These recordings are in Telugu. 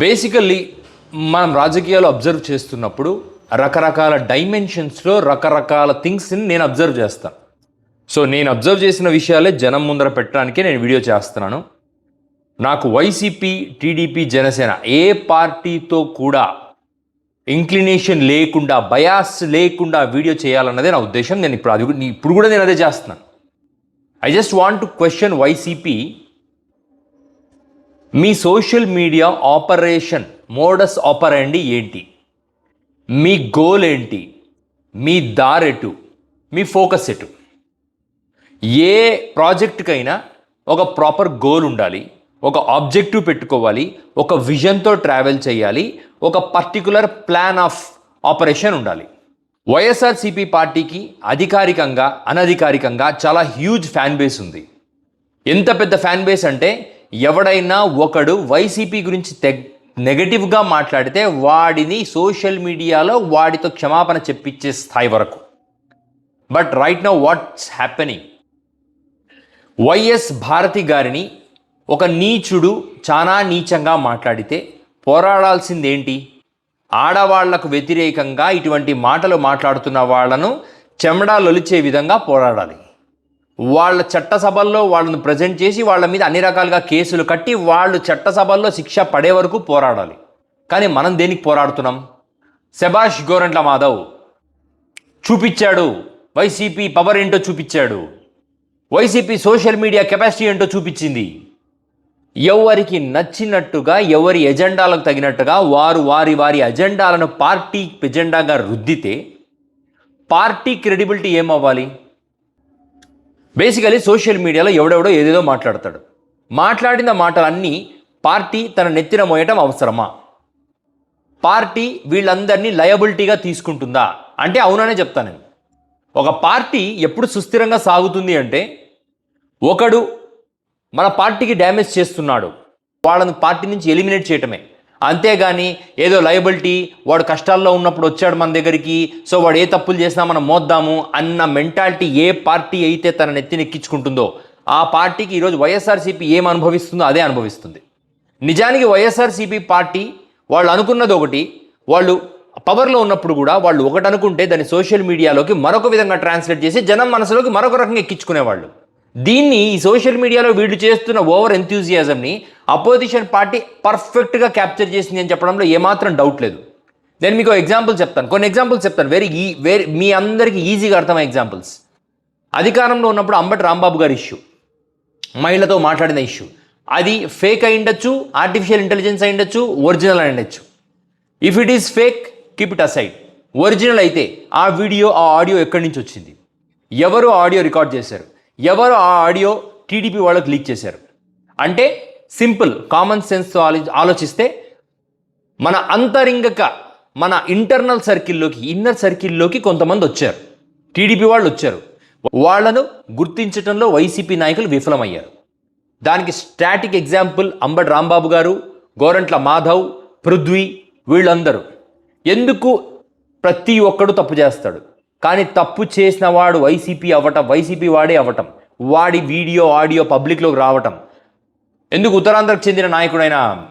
బేసికల్లీ మనం రాజకీయాలు అబ్జర్వ్ చేస్తున్నప్పుడు రకరకాల డైమెన్షన్స్లో రకరకాల థింగ్స్ని నేను అబ్జర్వ్ చేస్తాను సో నేను అబ్జర్వ్ చేసిన విషయాలే జనం ముందర పెట్టడానికే నేను వీడియో చేస్తున్నాను. నాకు వైసీపీ టీడీపీ జనసేన ఏ పార్టీతో కూడా ఇంక్లినేషన్ లేకుండా బయాస్ లేకుండా వీడియో చేయాలన్నదే నా ఉద్దేశం. నేను ఇప్పుడు అది ఇప్పుడు కూడా నేను అదే చేస్తున్నాను. I just want to question YCP me social media operation modus operandi ఏంటి? మీ గోల్ ఏంటి? మీ దారెటు మీ ఫోకస్ ఎటు? ఏ ప్రాజెక్టుకైనా ఒక ప్రాపర్ గోల్ ఉండాలి ఒక ఆబ్జెక్టివ్ పెట్టుకోవాలి ఒక విజన్తో ట్రావెల్ చేయాలి ఒక పర్టికులర్ ప్లాన్ ఆఫ్ ఆపరేషన్ ఉండాలి. వైఎస్ఆర్సీపీ పార్టీకి అధికారికంగా అనధికారికంగా చాలా హ్యూజ్ ఫ్యాన్ బేస్ ఉంది. ఎంత పెద్ద ఫ్యాన్ బేస్ అంటే ఎవడైనా ఒకడు వైసీపీ గురించి తెగ్ నెగటివ్గా మాట్లాడితే వాడిని సోషల్ మీడియాలో వాడితో క్షమాపణ చెప్పించే స్థాయి వరకు. But right now what's happening YS Bharathi గారిని ఒక నీచుడు చాలా నీచంగా మాట్లాడితే పోరాడాల్సిందేంటి? ఆడవాళ్ళకు వ్యతిరేకంగా ఇటువంటి మాటలు మాట్లాడుతున్న వాళ్ళను చెమడా లొలిచే విధంగా పోరాడాలి. వాళ్ళ చట్టసభల్లో వాళ్ళను ప్రజెంట్ చేసి వాళ్ళ మీద అన్ని రకాలుగా కేసులు కట్టి వాళ్ళు చట్టసభల్లో శిక్ష పడే వరకు పోరాడాలి. కానీ మనం దేనికి పోరాడుతున్నాం? శభాష్ గోరంట్ల మాధవ్ చూపించాడు. వైసీపీ పవర్ ఏంటో చూపించాడు. వైసీపీ సోషల్ మీడియా కెపాసిటీ ఏంటో చూపించింది. ఎవరికి నచ్చినట్టుగా ఎవరి ఎజెండాలకు తగినట్టుగా వారు వారి వారి ఎజెండాలను పార్టీ ఎజెండాగా రుద్దితే పార్టీ క్రెడిబిలిటీ ఏమవ్వాలి? బేసికలీ సోషల్ మీడియాలో ఎవడెవడో ఏదేదో మాట్లాడతాడు. మాట్లాడిన మాటలన్నీ పార్టీ తన నెత్తిన మోయటం అవసరమా? పార్టీ వీళ్ళందరినీ లయబిలిటీగా తీసుకుంటుందా? అంటే అవుననే చెప్తాను నేను. ఒక పార్టీ ఎప్పుడు సుస్థిరంగా సాగుతుంది అంటే ఒకడు మన పార్టీకి డ్యామేజ్ చేస్తున్నాడు. వాళ్ళని పార్టీ నుంచి ఎలిమినేట్ చేయటమే. అంతేగాని ఏదో లయబిలిటీ వాడు కష్టాల్లో ఉన్నప్పుడు వచ్చాడు మన దగ్గరికి సో వాడు ఏ తప్పులు చేసినా మనం మోద్దాము అన్న మెంటాలిటీ ఏ పార్టీ అయితే తన నెత్తినెక్కించుకుంటుందో ఆ పార్టీకి ఈరోజు వైఎస్ఆర్సీపీ ఏం అనుభవిస్తుందో అదే అనుభవిస్తుంది. నిజానికి వైఎస్ఆర్సీపీ పార్టీ వాళ్ళు అనుకున్నది ఒకటి వాళ్ళు పవర్లో ఉన్నప్పుడు కూడా వాళ్ళు ఒకటి అనుకుంటే దాన్ని సోషల్ మీడియాలోకి మరొక విధంగా ట్రాన్స్లేట్ చేసి జనం మనసులోకి మరొక రకంగా ఎక్కించుకునేవాళ్ళు. దీన్ని ఈ సోషల్ మీడియాలో వీళ్ళు చేస్తున్న ఓవర్ ఎంతూజియాజంని అపోజిషన్ పార్టీ పర్ఫెక్ట్గా క్యాప్చర్ చేసింది అని చెప్పడంలో ఏమాత్రం డౌట్ లేదు. నేను మీకు ఎగ్జాంపుల్ చెప్తాను. కొన్ని ఎగ్జాంపుల్స్ చెప్తాను. వెరీ ఈ వెరీ మీ అందరికీ ఈజీగా అర్థమయ్యే ఎగ్జాంపుల్స్ అధికారంలో ఉన్నప్పుడు అంబటి రాంబాబు గారి ఇష్యూ మహిళతో మాట్లాడిన ఇష్యూ అది ఫేక్ అయి ఉండొచ్చు ఆర్టిఫిషియల్ ఇంటెలిజెన్స్ అయి ఉండొచ్చు ఒరిజినల్ అయి ఉండొచ్చు. If it is fake keep it aside original అయితే ఆ వీడియో ఆ ఆడియో ఎక్కడి నుంచి వచ్చింది? ఎవరు ఆడియో రికార్డ్ చేశారు? ఎవరు ఆ ఆడియో టీడీపీ వాళ్ళకి లీక్ చేశారు? అంటే సింపుల్ కామన్ సెన్స్తో ఆలో ఆలోచిస్తే మన అంతరింగక మన ఇంటర్నల్ సర్కిల్లోకి ఇన్నర్ సర్కిల్లోకి కొంతమంది వచ్చారు. టీడీపీ వాళ్ళు వచ్చారు. వాళ్ళను గుర్తించడంలో వైసీపీ నాయకులు విఫలమయ్యారు. దానికి స్టాటిక్ ఎగ్జాంపుల్ అంబటి రాంబాబు గారు గోరంట్ల మాధవ్ పృథ్వీ వీళ్ళందరూ. ఎందుకు ప్రతి ఒక్కడు తప్పు చేస్తాడు? కానీ తప్పు చేసిన వాడు వైసీపీ అవ్వటం వైసీపీ వాడే అవ్వటం వాడి వీడియో ఆడియో పబ్లిక్లోకి రావటం. ఎందుకు ఉత్తరాంధ్రకు చెందిన నాయకుడైన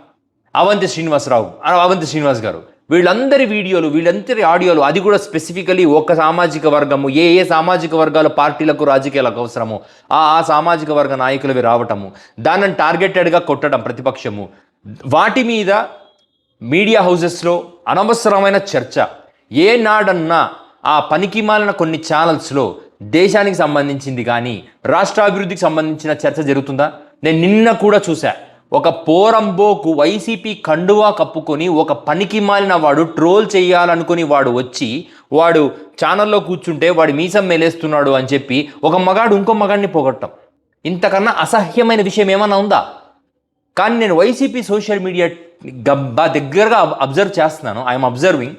అవంతి శ్రీనివాసరావు ఆ అవంతి శ్రీనివాస్ గారు వీళ్ళందరి వీడియోలు వీళ్ళందరి ఆడియోలు అది కూడా స్పెసిఫికలీ ఒక సామాజిక వర్గము ఏ ఏ సామాజిక వర్గాల పార్టీలకు రాజకీయాలకు అవసరమో ఆ ఆ సామాజిక వర్గ నాయకులవి రావటము దానిని టార్గెటెడ్గా కొట్టడం ప్రతిపక్షము. వాటి మీద మీడియా హౌసెస్లో అనవసరమైన చర్చ. ఏ నాడన్నా ఆ పనికి మాలిన కొన్ని ఛానల్స్లో దేశానికి సంబంధించింది కానీ రాష్ట్ర అభివృద్ధికి సంబంధించిన చర్చ జరుగుతుందా? నేను నిన్న కూడా చూసా ఒక పోరంబోకు వైసీపీ కండువా కప్పుకొని ఒక పనికి మాలిన వాడు ట్రోల్ చేయాలనుకుని వాడు వచ్చి వాడు ఛానల్లో కూర్చుంటే వాడు మీసం మేలేస్తున్నాడు అని చెప్పి ఒక మగాడు ఇంకో మగాడిని పోగొట్టం ఇంతకన్నా అసహ్యమైన విషయం ఏమన్నా ఉందా? కానీ నేను వైసీపీ సోషల్ మీడియా గబ్బా దగ్గరగా అబ్జర్వ్ చేస్తున్నాను. I'm observing.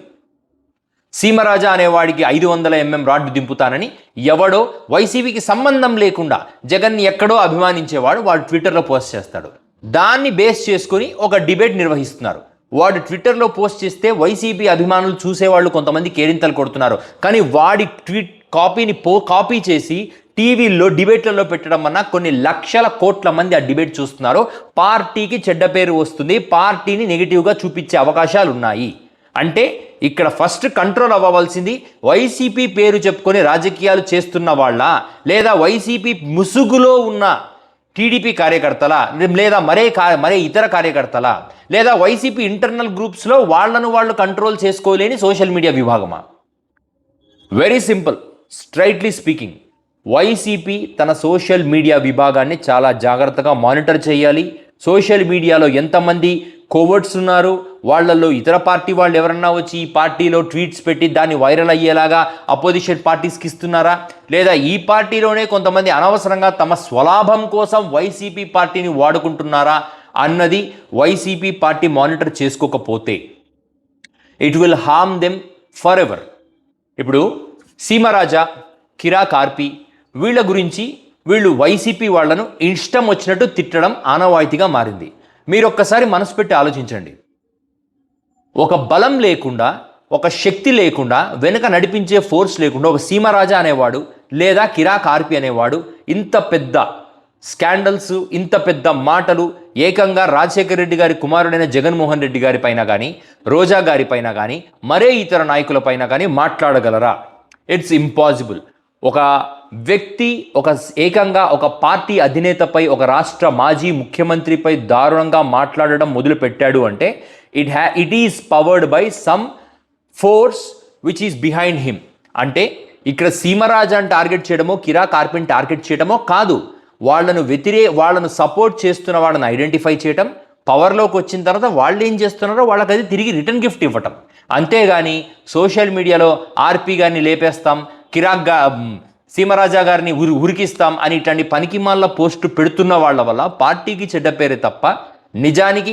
సీమరాజా అనేవాడికి ఐదు వందల ఎంఎం రాడ్డు దింపుతానని ఎవడో వైసీపీకి సంబంధం లేకుండా జగన్ని ఎక్కడో అభిమానించేవాడు వాడు ట్విట్టర్లో పోస్ట్ చేస్తాడు. దాన్ని బేస్ చేసుకొని ఒక డిబేట్ నిర్వహిస్తున్నారు. వాడు ట్విట్టర్లో పోస్ట్ చేస్తే వైసీపీ అభిమానులు చూసేవాళ్ళు కొంతమంది కేరింతలు కొడుతున్నారు. కానీ వాడి ట్వీట్ కాపీని పో కాపీ చేసి టీవీల్లో డిబేట్లలో పెట్టడం వల్ల కొన్ని లక్షల కోట్ల మంది ఆ డిబేట్ చూస్తున్నారు. పార్టీకి చెడ్డ పేరు వస్తుంది. పార్టీని నెగిటివ్గా చూపించే అవకాశాలు ఉన్నాయి అంటే ఇక్కడ ఫస్ట్ కంట్రోల్ అవ్వవలసింది వైసీపీ పేరు చెప్పుకొని రాజకీయాలు చేస్తున్న వాళ్ళ లేదా వైసీపీ ముసుగులో ఉన్న టీడీపీ కార్యకర్తల లేదా మరే కా మరే ఇతర కార్యకర్తల లేదా వైసీపీ ఇంటర్నల్ గ్రూప్స్లో వాళ్ళను వాళ్ళు కంట్రోల్ చేసుకోలేని social media విభాగమా? Very simple straightly speaking YCP తన సోషల్ మీడియా విభాగాన్ని చాలా జాగ్రత్తగా మానిటర్ చేయాలి. సోషల్ మీడియాలో ఎంతమంది కోవర్ట్స్ ఉన్నారు. వాళ్ళల్లో ఇతర పార్టీ వాళ్ళు ఎవరన్నా వచ్చి ఈ పార్టీలో ట్వీట్స్ పెట్టి దాన్ని వైరల్ అయ్యేలాగా అపోజిషన్ పార్టీస్కి ఇస్తున్నారా లేదా ఈ పార్టీలోనే కొంతమంది అనవసరంగా తమ స్వలాభం కోసం వైసీపీ పార్టీని వాడుకుంటున్నారా అన్నది వైసీపీ పార్టీ మానిటర్ చేసుకోకపోతే it will harm them forever ఇప్పుడు సీమరాజా కిరా కార్పి వీళ్ళ గురించి వీళ్ళు వైసీపీ వాళ్ళను ఇష్టం వచ్చినట్టు తిట్టడం ఆనవాయితీగా మారింది. మీరు ఒక్కసారి మనసు పెట్టి ఆలోచించండి. ఒక బలం లేకుండా ఒక శక్తి లేకుండా వెనుక నడిపించే ఫోర్స్ లేకుండా ఒక సీమరాజా అనేవాడు లేదా కిరా కార్పి అనేవాడు ఇంత పెద్ద స్కాండల్స్ ఇంత పెద్ద మాటలు ఏకంగా రాజశేఖర రెడ్డి గారి కుమారుడైన జగన్మోహన్ రెడ్డి గారి పైన కానీ రోజా గారి పైన కానీ మరే ఇతర నాయకుల పైన కానీ మాట్లాడగలరా? ఇట్స్ ఇంపాసిబుల్ ఒక వ్యక్తి ఒక ఏకంగా ఒక పార్టీ అధినేతపై ఒక రాష్ట్ర మాజీ ముఖ్యమంత్రిపై దారుణంగా మాట్లాడడం మొదలుపెట్టాడు అంటే ఇట్ హ్యా it is powered by some force which is behind him అంటే ఇక్కడ సీమరాజాన్ని టార్గెట్ చేయడమో కిరా కార్పిన్ టార్గెట్ చేయడమో కాదు. వాళ్ళను వ్యతిరే వాళ్ళను సపోర్ట్ చేస్తున్న వాళ్ళని ఐడెంటిఫై చేయటం పవర్లోకి వచ్చిన తర్వాత వాళ్ళు ఏం చేస్తున్నారో వాళ్ళకి అది తిరిగి రిటర్న్ గిఫ్ట్ ఇవ్వటం. అంతేగాని సోషల్ మీడియాలో ఆర్పీ గారిని లేపేస్తాం కిరాక్గా సీమరాజా గారిని ఉరి ఉరికిస్తాం అని ఇట్లాంటి పనికిమాల పోస్టు పెడుతున్న వాళ్ళ వల్ల పార్టీకి చెడ్డ పేరే తప్ప నిజానికి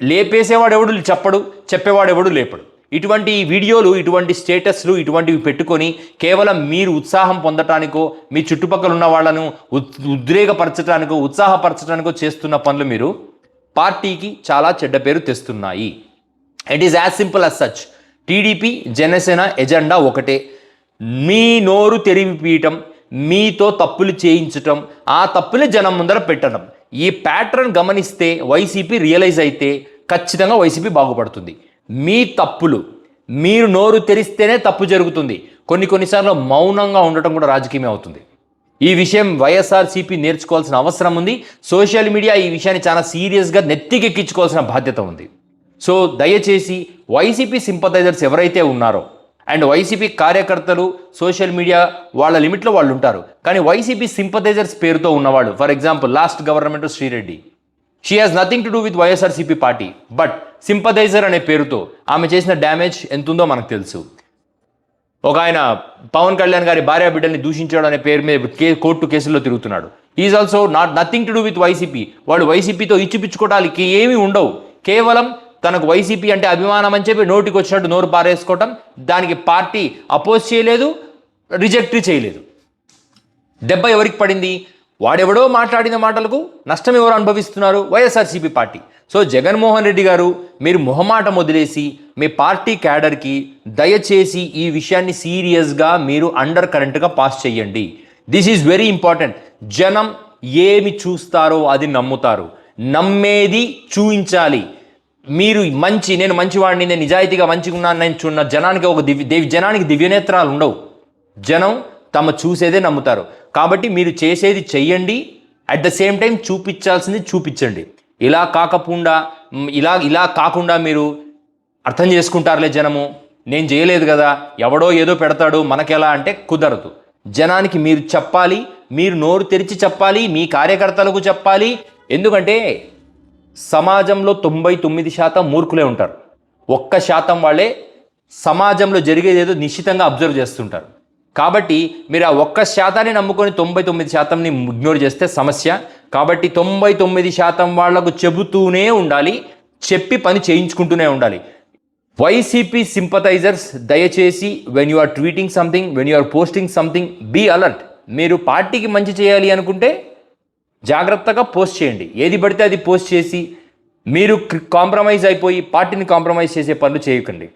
లేపేసేవాడు ఎవడు చెప్పడు చెప్పేవాడు ఎవడు లేపడు. ఇటువంటి వీడియోలు ఇటువంటి స్టేటస్లు ఇటువంటివి పెట్టుకొని కేవలం మీరు ఉత్సాహం పొందటానికో మీ చుట్టుపక్కల ఉన్న వాళ్ళను ఉద్- ఉద్రేకపరచడానికో ఉత్సాహపరచడానికో చేస్తున్న పనులు మీరు పార్టీకి చాలా చెడ్డ పేరు తెస్తున్నాయి. It is as simple as such TDP Janasena agenda ఒకటే. మీ నోరు తెరిపియటం మీతో తప్పులు చేయించటం ఆ తప్పులు జనం ముందర పెట్టడం. ఈ ప్యాటర్న్ గమనిస్తే వైసీపీ రియలైజ్ అయితే ఖచ్చితంగా వైసీపీ బాగుపడుతుంది. మీ తప్పులు మీరు నోరు తెరిస్తేనే తప్పు జరుగుతుంది. కొన్ని కొన్నిసార్లు మౌనంగా ఉండటం కూడా రాజకీయమే అవుతుంది. ఈ విషయం వైఎస్ఆర్సీపీ నేర్చుకోవాల్సిన అవసరం ఉంది. సోషల్ మీడియా ఈ విషయాన్ని చాలా సీరియస్గా నెత్తికెక్కించుకోవాల్సిన బాధ్యత ఉంది. సో దయచేసి వైసీపీ సింపథైజర్స్ ఎవరైతే ఉన్నారో అండ్ వైసీపీ కార్యకర్తలు సోషల్ మీడియా వాళ్ళ లిమిట్లో వాళ్ళు ఉంటారు. కానీ వైసీపీ సింపథైజర్స్ పేరుతో ఉన్నవాళ్ళు for example last government Sri Reddy. She has nothing to do with YSRCP party but sympathizer అనే పేరుతో ఆమె చేసిన డ్యామేజ్ ఎంతుందో మనకు తెలుసు. ఒక ఆయన పవన్ కళ్యాణ్ గారి భార్య బిడ్డల్ని దూషించాడు అనే పేరు మీద కే కోర్టు కేసుల్లో తిరుగుతున్నాడు. Is also not nothing to do with YCP వాళ్ళు వైసీపీతో ఇచ్చిపుచ్చుకోవడానికి ఏమీ ఉండవు. కేవలం తనకు వైసీపీ అంటే అభిమానం అని చెప్పి నోటికి వచ్చినట్టు నోరు పారేసుకోవటం దానికి పార్టీ అపోజ్ చేయలేదు రిజెక్ట్ చేయలేదు. దెబ్బ ఎవరికి పడింది? వాడెవడో మాట్లాడిన మాటలకు నష్టం ఎవరు అనుభవిస్తున్నారు? వైఎస్ఆర్సీపీ పార్టీ. సో జగన్మోహన్ రెడ్డి గారు మీరు మొహమాటం వదిలేసి మీ పార్టీ క్యాడర్కి దయచేసి ఈ విషయాన్ని సీరియస్గా మీరు అండర్ కరెంట్గా పాస్ చేయండి దిస్ ఈజ్ వెరీ ఇంపార్టెంట్ జనం ఏమి చూస్తారో అది నమ్ముతారు. నమ్మేది చూయించాలి. మీరు మంచి నేను మంచివాడిని నేను నిజాయితీగా మంచిగా ఉన్నాను నేను చూన్న జనానికి ఒక దివ్య దేవి జనానికి దివ్యనేత్రాలు ఉండవు. జనం తమ చూసేదే నమ్ముతారు. కాబట్టి మీరు చేసేది చెయ్యండి అట్ ద సేమ్ టైం చూపించాల్సింది చూపించండి. ఇలా కాకుండా ఇలా ఇలా కాకుండా మీరు అర్థం చేసుకుంటారులే జనము. నేను చేయలేదు కదా ఎవడో ఏదో పెడతాడు మనకెలా అంటే కుదరదు. జనానికి మీరు చెప్పాలి మీరు నోరు తెరిచి చెప్పాలి మీ కార్యకర్తలకు చెప్పాలి. ఎందుకంటే సమాజంలో తొంభై తొమ్మిది శాతం మూర్ఖులే ఉంటారు. ఒక్క శాతం వాళ్ళే సమాజంలో జరిగేదేదో నిశ్చితంగా అబ్జర్వ్ చేస్తుంటారు. కాబట్టి మీరు ఆ ఒక్క శాతాన్ని నమ్ముకొని తొంభై తొమ్మిది శాతంని ఇగ్నోర్ చేస్తే సమస్య. కాబట్టి తొంభై తొమ్మిది శాతం వాళ్ళకు చెబుతూనే ఉండాలి చెప్పి పని చేయించుకుంటూనే ఉండాలి. వైసీపీ సింపథైజర్స్ దయచేసి when you are tweeting something when you are posting something be alert మీరు పార్టీకి మంచి చేయాలి అనుకుంటే జాగ్రత్తగా పోస్ట్ చేయండి. ఏది పడితే అది పోస్ట్ చేసి మీరు కాంప్రమైజ్ అయిపోయి పార్టీని కాంప్రమైజ్ చేసే పనులు చేయకండి.